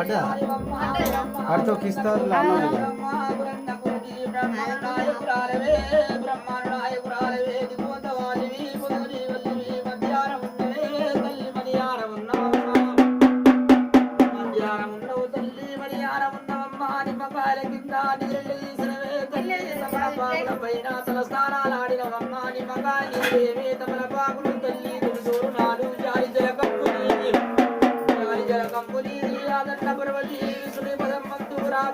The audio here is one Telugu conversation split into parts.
పడ్డా అర్థం కిస్తారు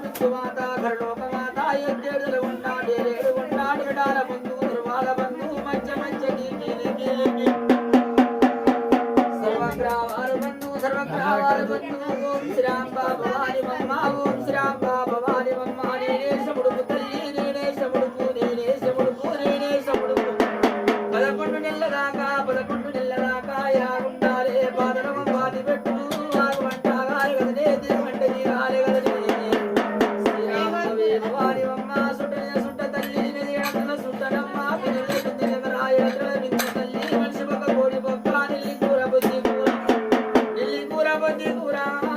పిచ్చివాత ఘరలోకమాత ఎత్తేడుదలు ఉంటాడు ఏడు ఉంటాడు విడాల బంధు ధృవాల బంధు మధ్య మధ్యకి కీలికి సర్వగ్రావాల బంధు సర్వగ్రావాల బంధు శ్రీరామ్ బాబా procurar.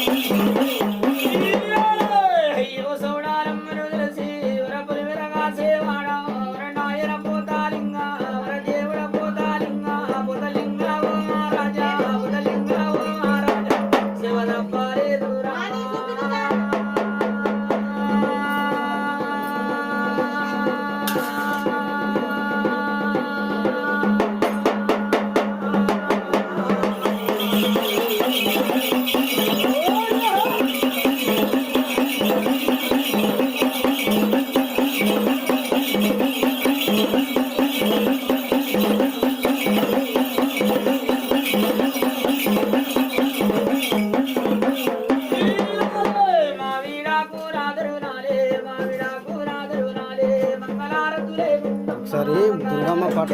Música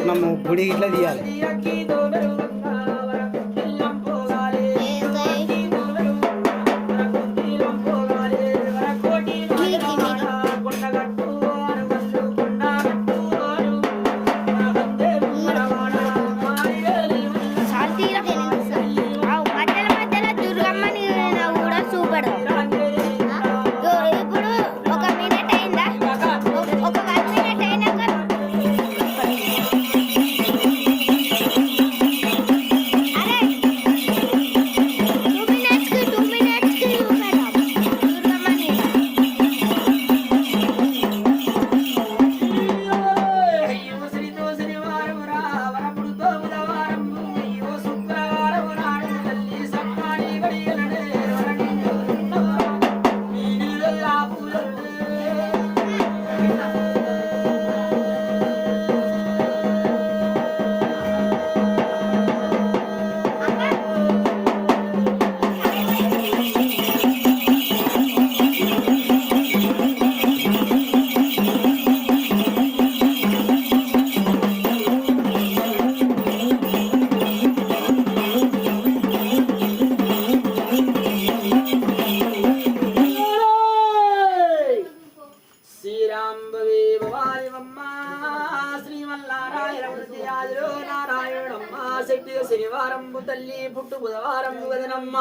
మనం గుడి ఇట్లా తీయాలి. గురువారంబు తల్లి పుట్టు బుధవారంబు గదనమ్మ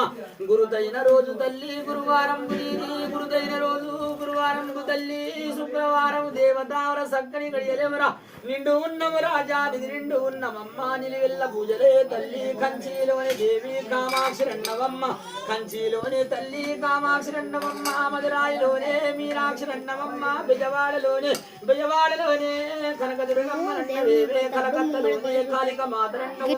గురుదైన రోజు తల్లి గురువారంబు దీని. గురుదైన రోజు గురువారం తల్లి. శుక్రవారం దేవతావర సక్కని గడియలేమరా నిండు ఉన్నము రాజాది నిధి నిండు ఉన్నమమ్మ. నిలివెల్ల పూజలే తల్లి. కంచీలోని దేవి కామాక్షి రన్నవమ్మ కంచీలోని తల్లి కామాక్షి రన్నవమ్మ మధురాయిలోనే మీనాక్షి రెండవమ్మ బిజవాడలోనే బిజవాడలోనే కనకదుర్గమ్మ రెండవేవే కలకత్తలోనే కాళిక మాత రెండవ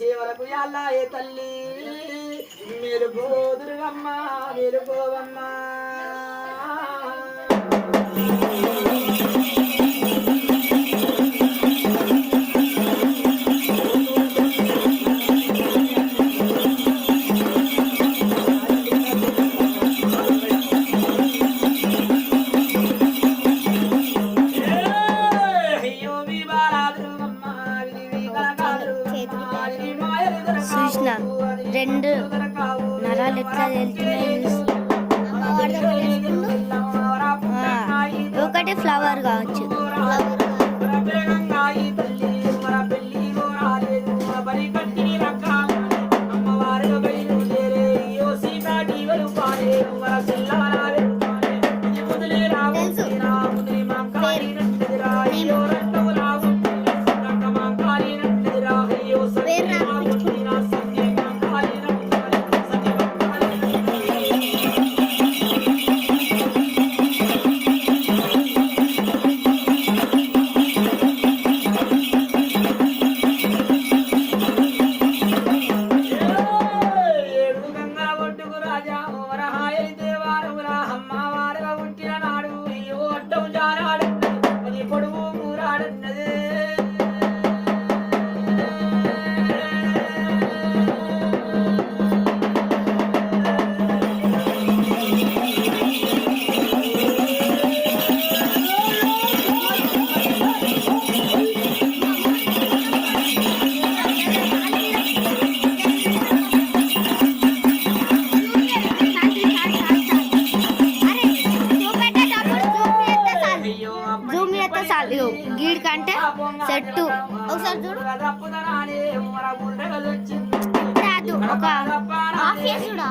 సేవలకు యాళ్ళ ఏ తల్లి. మీరు గోదురుగమ్మ మీరు గోవమ్మ చూసిన రెండు నరాలు ఎట్లా వెళ్తున్నాయి ఒకటి ఫ్లవర్ కావచ్చు. అమ్మవారు చూడు. రాదు ఒక ఆఫ్ చూడు.